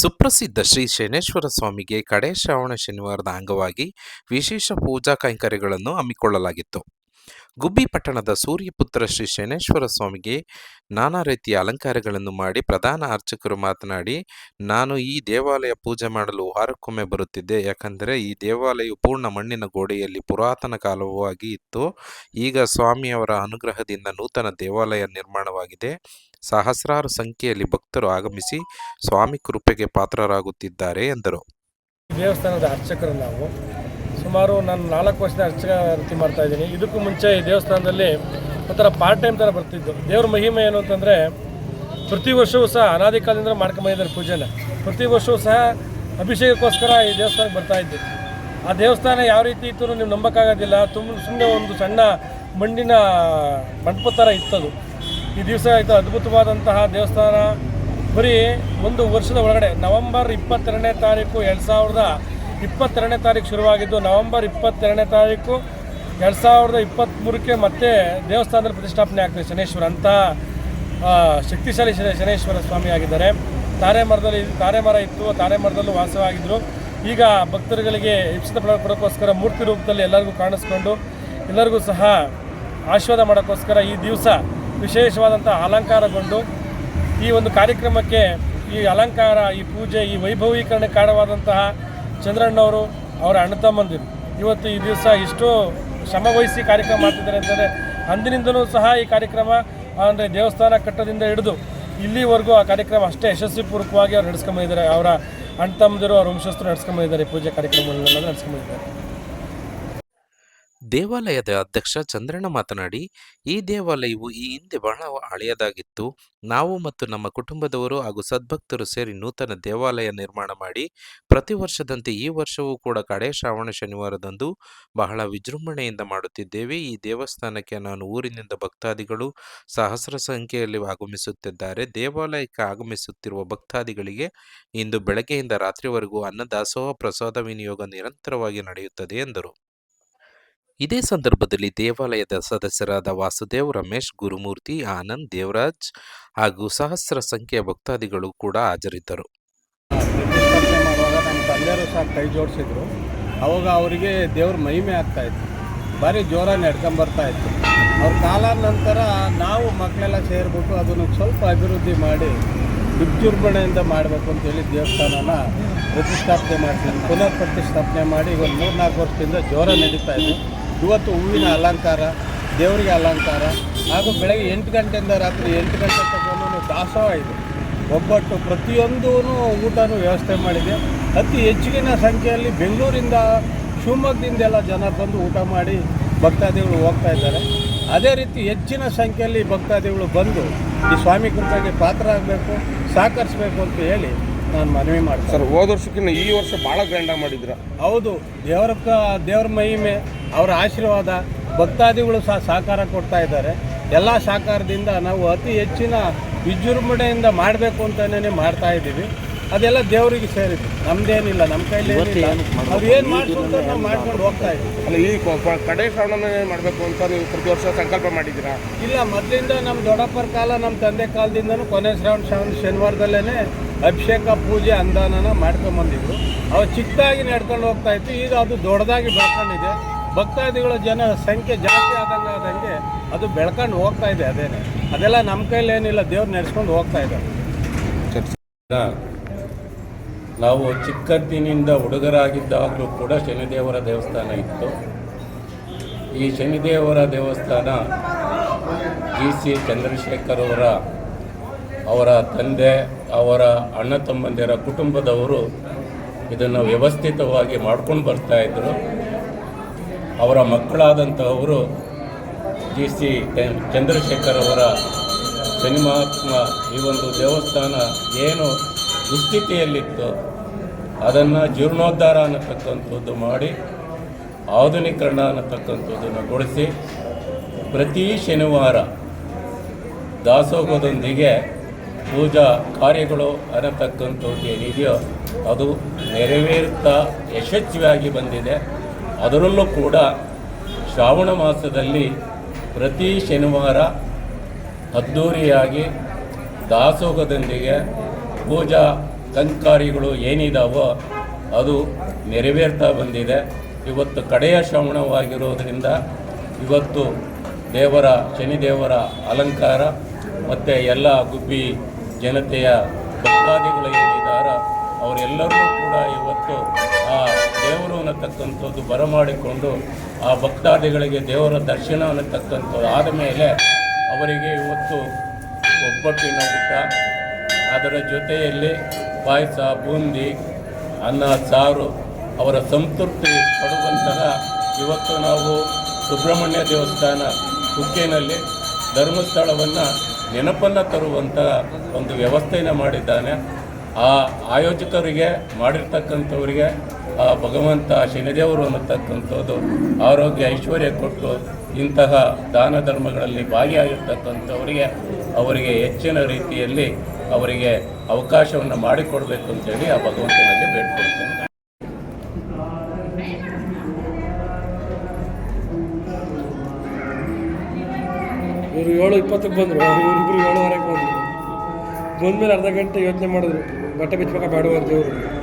ಸುಪ್ರಸಿದ್ಧ ಶ್ರೀ ಶನೇಶ್ವರ ಸ್ವಾಮಿಗೆ ಕಡೆ ಶ್ರಾವಣ ಶನಿವಾರದ ಅಂಗವಾಗಿ ವಿಶೇಷ ಪೂಜಾ ಕೈಂಕರ್ಯಗಳನ್ನು ಹಮ್ಮಿಕೊಳ್ಳಲಾಗಿತ್ತು. ಗುಬ್ಬಿ ಪಟ್ಟಣದ ಸೂರ್ಯಪುತ್ರ ಶ್ರೀ ಶನೇಶ್ವರ ಸ್ವಾಮಿಗೆ ನಾನಾ ರೀತಿಯ ಅಲಂಕಾರಗಳನ್ನು ಮಾಡಿ ಪ್ರಧಾನ ಅರ್ಚಕರು ಮಾತನಾಡಿ, ನಾನು ಈ ದೇವಾಲಯ ಪೂಜೆ ಮಾಡಲು ವಾರಕ್ಕೊಮ್ಮೆ ಬರುತ್ತಿದ್ದೆ. ಯಾಕಂದರೆ ಈ ದೇವಾಲಯವು ಪೂರ್ಣ ಮಣ್ಣಿನ ಗೋಡೆಯಲ್ಲಿ ಪುರಾತನ ಕಾಲವಾಗಿ ಇತ್ತು. ಈಗ ಸ್ವಾಮಿಯವರ ಅನುಗ್ರಹದಿಂದ ನೂತನ ದೇವಾಲಯ ನಿರ್ಮಾಣವಾಗಿದೆ. ಸಹಸ್ರಾರು ಸಂಖ್ಯೆಯಲ್ಲಿ ಭಕ್ತರು ಆಗಮಿಸಿ ಸ್ವಾಮಿ ಕೃಪೆಗೆ ಪಾತ್ರರಾಗುತ್ತಿದ್ದಾರೆ ಎಂದರು. ದೇವಸ್ಥಾನದ ಅರ್ಚಕರು ನಾವು ಸುಮಾರು ನಾನು ನಾಲ್ಕು ವರ್ಷದ ಅರ್ಚಕ ವೃತ್ತಿ ಮಾಡ್ತಾ ಇದ್ದೀನಿ. ಇದಕ್ಕೂ ಮುಂಚೆ ಈ ದೇವಸ್ಥಾನದಲ್ಲಿ ಒಂಥರ ಪಾರ್ಟ್ ಟೈಮ್ ಥರ ಬರ್ತಿದ್ದು ದೇವ್ರ ಮಹಿಮೆ ಏನು ಅಂತಂದರೆ, ಪ್ರತಿ ವರ್ಷವೂ ಸಹ ಅನಾದಿ ಕಾಲದಿಂದ ಮಾಡ್ಕೊಂಬಂದಿದ್ದಾರೆ ಪೂಜೆನ. ಪ್ರತಿ ವರ್ಷವೂ ಸಹ ಅಭಿಷೇಕಕ್ಕೋಸ್ಕರ ಈ ದೇವಸ್ಥಾನಕ್ಕೆ ಬರ್ತಾ ಇದ್ದೆ. ಆ ದೇವಸ್ಥಾನ ಯಾವ ರೀತಿ ಇತ್ತು ನೀವು ನಂಬಕ್ಕಾಗೋದಿಲ್ಲ. ತುಂಬ ಸುಮ್ಮನೆ ಒಂದು ಸಣ್ಣ ಮಣ್ಣಿನ ಮಂಟಪ ಥರ ಇತ್ತದು. ಈ ದಿವಸ ಇದು ಅದ್ಭುತವಾದಂತಹ ದೇವಸ್ಥಾನ. ಬರೀ ಒಂದು ವರ್ಷದ ಒಳಗಡೆ, ನವೆಂಬರ್ ಇಪ್ಪತ್ತೆರಡನೇ ತಾರೀಕು ಎರಡು ಸಾವಿರದ ಇಪ್ಪತ್ತೆರಡನೇ ತಾರೀಕು ಶುರುವಾಗಿದ್ದು ನವೆಂಬರ್ ಇಪ್ಪತ್ತೆರಡನೇ ತಾರೀಕು ಎರಡು ಸಾವಿರದ ಇಪ್ಪತ್ತ್ಮೂರಕ್ಕೆ ಮತ್ತೆ ದೇವಸ್ಥಾನದಲ್ಲಿ ಪ್ರತಿಷ್ಠಾಪನೆ ಆಗ್ತದೆ ಶನೇಶ್ವರ ಅಂತ ಶಕ್ತಿಶಾಲಿ ಶನೇ ಶನೇಶ್ವರ ಸ್ವಾಮಿ ಆಗಿದ್ದಾರೆ. ತಾರೆ ಮರದಲ್ಲಿ ತಾರೆ ಮರ ಇತ್ತು ತಾರೆ ಮರದಲ್ಲೂ ವಾಸವಾಗಿದ್ದರು ಈಗ ಭಕ್ತರುಗಳಿಗೆ ಇಪ್ಸಿತ ಪಡೋಕ್ಕೋಸ್ಕರ ಮೂರ್ತಿ ರೂಪದಲ್ಲಿ ಎಲ್ಲರಿಗೂ ಕಾಣಿಸ್ಕೊಂಡು ಎಲ್ಲರಿಗೂ ಸಹ ಆಶೀರ್ವಾದ ಮಾಡೋಕ್ಕೋಸ್ಕರ ಈ ದಿವಸ ವಿಶೇಷವಾದಂಥ ಅಲಂಕಾರಗೊಂಡು ಈ ಒಂದು ಕಾರ್ಯಕ್ರಮಕ್ಕೆ ಈ ಅಲಂಕಾರ, ಈ ಪೂಜೆ, ಈ ವೈಭವೀಕರಣ ಕಾರಣವಾದಂತಹ ಚಂದ್ರಣ್ಣವರು ಅವರ ಅಣ್ಣ ತಮ್ಮಂದಿರು. ಇವತ್ತು ಈ ದಿವಸ ಇಷ್ಟು ಶ್ರಮ ವಹಿಸಿ ಕಾರ್ಯಕ್ರಮ ಮಾಡ್ತಿದ್ದಾರೆ ಅಂತಂದರೆ ಅಂದಿನಿಂದಲೂ ಸಹ ಈ ಕಾರ್ಯಕ್ರಮ, ಅಂದರೆ ದೇವಸ್ಥಾನ ಕಟ್ಟದಿಂದ ಹಿಡಿದು ಇಲ್ಲಿವರೆಗೂ ಆ ಕಾರ್ಯಕ್ರಮ ಅಷ್ಟೇ ಯಶಸ್ವಿಪೂರ್ವಕವಾಗಿ ಅವ್ರು ನಡೆಸ್ಕೊಂಬಂದಿದ್ದಾರೆ. ಅವರ ಅಣ್ಣ ತಮ್ಮದಿರು, ಅವ್ರ ವಂಶಸ್ಥರು ನಡೆಸ್ಕೊಂಬಂದಿದ್ದಾರೆ. ಪೂಜೆ ಕಾರ್ಯಕ್ರಮಗಳನ್ನೆಲ್ಲ ನಡೆಸ್ಕೊಂಬಂದಿದ್ದಾರೆ. ದೇವಾಲಯದ ಅಧ್ಯಕ್ಷ ಚಂದ್ರಣ್ಣ ಮಾತನಾಡಿ, ಈ ದೇವಾಲಯವು ಈ ಹಿಂದೆ ಬಹಳ ಹಳೆಯದಾಗಿತ್ತು. ನಾವು ಮತ್ತು ನಮ್ಮ ಕುಟುಂಬದವರು ಹಾಗೂ ಸದ್ಭಕ್ತರು ಸೇರಿ ನೂತನ ದೇವಾಲಯ ನಿರ್ಮಾಣ ಮಾಡಿ, ಪ್ರತಿ ವರ್ಷದಂತೆ ಈ ವರ್ಷವೂ ಕೂಡ ಕಡೆ ಶ್ರಾವಣ ಶನಿವಾರದಂದು ಬಹಳ ವಿಜೃಂಭಣೆಯಿಂದ ಮಾಡುತ್ತಿದ್ದೇವೆ. ಈ ದೇವಸ್ಥಾನಕ್ಕೆ ನಾನು ಊರಿನಿಂದ ಭಕ್ತಾದಿಗಳು ಸಹಸ್ರ ಸಂಖ್ಯೆಯಲ್ಲಿ ಆಗಮಿಸುತ್ತಿದ್ದಾರೆ. ದೇವಾಲಯಕ್ಕೆ ಆಗಮಿಸುತ್ತಿರುವ ಭಕ್ತಾದಿಗಳಿಗೆ ಇಂದು ಬೆಳಗ್ಗೆಯಿಂದ ರಾತ್ರಿವರೆಗೂ ಅನ್ನದಾಸೋಹ ಪ್ರಸಾದ ವಿನಿಯೋಗ ನಿರಂತರವಾಗಿ ನಡೆಯುತ್ತದೆ ಎಂದರು. ಇದೇ ಸಂದರ್ಭದಲ್ಲಿ ದೇವಾಲಯದ ಸದಸ್ಯರಾದ ವಾಸುದೇವ್, ರಮೇಶ್, ಗುರುಮೂರ್ತಿ, ಆನಂದ್, ದೇವರಾಜ್ ಹಾಗೂ ಸಹಸ್ರ ಸಂಖ್ಯೆಯ ಭಕ್ತಾದಿಗಳು ಕೂಡ ಹಾಜರಿದ್ದರು. ನಮ್ಮ ತಂದೆಯವರು ಸಹ ಕೈ ಜೋಡಿಸಿದ್ರು. ಅವಾಗ ಅವರಿಗೆ ದೇವ್ರ ಮಹಿಮೆ ಆಗ್ತಾ ಇತ್ತು. ಭಾರಿ ಜೋರಾಗಿ ನಡ್ಕೊಂಬರ್ತಾ ಇತ್ತು. ಅವ್ರ ಕಾಲ ನಂತರ ನಾವು ಮಕ್ಕಳೆಲ್ಲ ಸೇರಿಬಿಟ್ಟು ಅದನ್ನು ಸ್ವಲ್ಪ ಅಭಿವೃದ್ಧಿ ಮಾಡಿ ವಿಜೃಂಭಣೆಯಿಂದ ಮಾಡಬೇಕು ಅಂತೇಳಿ ದೇವಸ್ಥಾನನ ಪ್ರತಿಷ್ಠಾಪನೆ ಮಾಡ್ತೀನಿ ಪುನರ್ ಪ್ರತಿಷ್ಠಾಪನೆ ಮಾಡಿ ಒಂದು ಮೂರ್ನಾಲ್ಕು ವರ್ಷದಿಂದ ಜೋರ ನಡೀತಾ ಇದೆ. ಇವತ್ತು ಹೂವಿನ ಅಲಂಕಾರ, ದೇವರಿಗೆ ಅಲಂಕಾರ, ಹಾಗೂ ಬೆಳಗ್ಗೆ ಎಂಟು ಗಂಟೆಯಿಂದ ರಾತ್ರಿ ಎಂಟು ಗಂಟೆ ತಗೊಂಡು ದಾಸೋಹ ಇದೆ. ಒಬ್ಬಟ್ಟು ಪ್ರತಿಯೊಂದೂ ಊಟನೂ ವ್ಯವಸ್ಥೆ ಮಾಡಿದೆ. ಅತಿ ಹೆಚ್ಚಿನ ಸಂಖ್ಯೆಯಲ್ಲಿ ಬೆಂಗಳೂರಿಂದ ಶಿವಮೊಗ್ಗದಿಂದೆಲ್ಲ ಜನ ಬಂದು ಊಟ ಮಾಡಿ ಭಕ್ತಾದಿಗಳು ಹೋಗ್ತಾ ಇದ್ದಾರೆ. ಅದೇ ರೀತಿ ಹೆಚ್ಚಿನ ಸಂಖ್ಯೆಯಲ್ಲಿ ಭಕ್ತಾದಿಗಳು ಬಂದು ಈ ಸ್ವಾಮಿ ಕೃಪೆಗೆ ಪಾತ್ರ ಆಗಬೇಕು, ಸಹಕರಿಸಬೇಕು ಅಂತ ಹೇಳಿ ನಾನು ಮನವಿ ಮಾಡ್ತೀನಿ. ಸರ್ ಹೋದ ವರ್ಷಕ್ಕಿಂತ ಈ ವರ್ಷ ಭಾಳ ಗ್ರ್ಯಾಂಡಾಗಿ ಮಾಡಿದ್ರ ಹೌದು ದೇವರ ದೇವ್ರ ಮಹಿಮೆ ಅವರ ಆಶೀರ್ವಾದ ಭಕ್ತಾದಿಗಳು ಸಹ ಸಹಕಾರ ಕೊಡ್ತಾ ಇದ್ದಾರೆ. ಎಲ್ಲ ಸಹಕಾರದಿಂದ ನಾವು ಅತಿ ಹೆಚ್ಚಿನ ವಿಜೃಂಭಣೆಯಿಂದ ಮಾಡಬೇಕು ಅಂತಲೇ ಮಾಡ್ತಾ ಇದ್ದೀವಿ. ಅದೆಲ್ಲ ದೇವರಿಗೆ ಸೇರಿದ್ವಿ ನಮ್ದೇನಿಲ್ಲ ನಮ್ಮ ಕೈಲಿ ಏನಿಲ್ಲ ಅವ್ರು ಏನು ನಾವು ಮಾಡ್ಕೊಂಡು ಹೋಗ್ತಾ ಇದ್ದೀವಿ. ಅಲ್ಲ ಈ ಕಡೆ ಶ್ರಾವಣನೇ ಮಾಡಬೇಕು ಅಂತ ನೀವು ಪ್ರತಿ ವರ್ಷ ಸಂಕಲ್ಪ ಮಾಡಿದ್ದೀರಾ? ಇಲ್ಲ ಮೊದಲಿಂದ ನಮ್ಮ ದೊಡ್ಡಪ್ಪರ ಕಾಲ ನಮ್ಮ ತಂದೆ ಕಾಲದಿಂದನೂ ಕೊನೆ ಶ್ರಾವಣ ಶ್ರಾವಣ ಶನಿವಾರದಲ್ಲೇ ಅಭಿಷೇಕ, ಪೂಜೆ ಅನುದಾನನ ಮಾಡ್ಕೊಂಬಂದಿದ್ರು ಅವು ಚಿಕ್ಕದಾಗಿ ನಡ್ಕೊಂಡು ಹೋಗ್ತಾ ಇತ್ತು. ಈಗ ಅದು ದೊಡ್ಡದಾಗಿ ಬೆಳ್ಕೊಂಡಿದೆ. ಭಕ್ತಾದಿಗಳ ಜನ ಸಂಖ್ಯೆ ಜಾಸ್ತಿ ಆದಂಗೆ ಆದಂಗೆ ಅದು ಬೆಳ್ಕೊಂಡು ಹೋಗ್ತಾ ಇದೆ ಅದೇನೆ. ಅದೆಲ್ಲ ನಮ್ಮ ಕೈಲಿ ಏನಿಲ್ಲ, ದೇವ್ರು ನಡೆಸ್ಕೊಂಡು ಹೋಗ್ತಾ ಇದ್ದಾರೆ. ನಾವು ಚಿಕ್ಕಂದಿನಿಂದ ಹುಡುಗರಾಗಿದ್ದಾಗಲೂ ಕೂಡ ಶನಿದೇವರ ದೇವಸ್ಥಾನ ಇತ್ತು. ಈ ಶನಿದೇವರ ದೇವಸ್ಥಾನ ಜಿ ಸಿ ಚಂದ್ರಶೇಖರ್ ಅವರ ಅವರ ತಂದೆ ಅವರ ಅಣ್ಣ ತಮ್ಮಂದಿರ ಕುಟುಂಬದವರು ಇದನ್ನು ವ್ಯವಸ್ಥಿತವಾಗಿ ಮಾಡ್ಕೊಂಡು ಬರ್ತಾ ಇದ್ದರು. ಅವರ ಮಕ್ಕಳಾದಂಥವರು ಜಿ ಸಿ ಚಂದ್ರಶೇಖರ್ ಅವರ ಸಿನಿಮಾತ್ಮ ಈ ಒಂದು ದೇವಸ್ಥಾನ ಏನು ದುಸ್ಥಿತಿಯಲ್ಲಿತ್ತು ಅದನ್ನು ಜೀರ್ಣೋದ್ಧಾರ ಅನ್ನತಕ್ಕಂಥದ್ದು ಮಾಡಿ, ಆಧುನೀಕರಣ ಅನ್ನತಕ್ಕಂಥದ್ದನ್ನು ಗೊಳಿಸಿ ಪ್ರತಿ ಶನಿವಾರ ದಾಸೋಹದೊಂದಿಗೆ ಪೂಜಾ ಕಾರ್ಯಗಳು ಅನ್ನತಕ್ಕಂಥದ್ದು ಏನಿದೆಯೋ ಅದು ನೆರವೇರುತ್ತಾ ಯಶಸ್ವಿಯಾಗಿ ಬಂದಿದೆ. ಅದರಲ್ಲೂ ಕೂಡ ಶ್ರಾವಣ ಮಾಸದಲ್ಲಿ ಪ್ರತಿ ಶನಿವಾರ ಅದ್ಧೂರಿಯಾಗಿ ದಾಸೋಹದೊಂದಿಗೆ ಪೂಜಾ ಕಂಕಾರಿಗಳು ಏನಿದಾವೋ ಅದು ನೆರವೇರ್ತಾ ಬಂದಿದೆ. ಇವತ್ತು ಕಡೆಯ ಶ್ರವಣವಾಗಿರೋದರಿಂದ ಇವತ್ತು ದೇವರ, ಶನಿದೇವರ ಅಲಂಕಾರ, ಮತ್ತು ಎಲ್ಲ ಗುಬ್ಬಿ ಜನತೆಯ ಭಕ್ತಾದಿಗಳು ಏನಿದ್ದಾರ ಅವರೆಲ್ಲರೂ ಕೂಡ ಇವತ್ತು ಆ ದೇವರು ಅನ್ನತಕ್ಕಂಥದ್ದು ಬರಮಾಡಿಕೊಂಡು, ಆ ಭಕ್ತಾದಿಗಳಿಗೆ ದೇವರ ದರ್ಶನ ಅನ್ನತಕ್ಕಂಥದ್ದು ಆದ ಮೇಲೆ ಅವರಿಗೆ ಇವತ್ತು ಒಬ್ಬಟ್ಟಿನ ಊಟ, ಅದರ ಜೊತೆಯಲ್ಲಿ ಪಾಯಸ, ಬೂಂದಿ, ಅನ್ನ, ಸಾರು, ಅವರ ಸಂತೃಪ್ತಿ ಪಡುವಂತಹ ಇವತ್ತು ನಾವು ಸುಬ್ರಹ್ಮಣ್ಯ ದೇವಸ್ಥಾನ ಕುಕ್ಕೆನಲ್ಲಿ ಧರ್ಮಸ್ಥಳವನ್ನು ನೆನಪನ್ನು ತರುವಂಥ ಒಂದು ವ್ಯವಸ್ಥೆಯನ್ನು ಮಾಡಿದ್ದಾನೆ. ಆ ಆಯೋಜಕರಿಗೆ ಮಾಡಿರ್ತಕ್ಕಂಥವರಿಗೆ, ಆ ಭಗವಂತ ಶನಿದೇವರು ಅನ್ನತಕ್ಕಂಥದ್ದು ಆರೋಗ್ಯ ಐಶ್ವರ್ಯ ಕೊಟ್ಟು ಇಂತಹ ದಾನ ಧರ್ಮಗಳಲ್ಲಿ ಭಾಗಿಯಾಗಿರ್ತಕ್ಕಂಥವರಿಗೆ ಅವರಿಗೆ ಹೆಚ್ಚಿನ ರೀತಿಯಲ್ಲಿ ಅವರಿಗೆ ಅವಕಾಶವನ್ನು ಮಾಡಿಕೊಡಬೇಕು ಅಂತೇಳಿ ಆ ಭಗವಂತನಲ್ಲಿ ಬೇಡ್ಕೊಳ್ತೇನೆ. ಇವರು ಏಳು ಇಪ್ಪತ್ತಕ್ಕೆ ಬಂದರು. ಇವರಿಬ್ಬರು ಏಳುವರೆಗೆ ಬಂದರು. ಬಂದಮೇಲೆ ಅರ್ಧ ಗಂಟೆ ಯೋಚನೆ ಮಾಡಿದ್ರು. ಬಟ್ಟೆ ಬಿಚ್ಚಬೇಕಾ ಬೇಡವ ಅಂತ ಇವರು.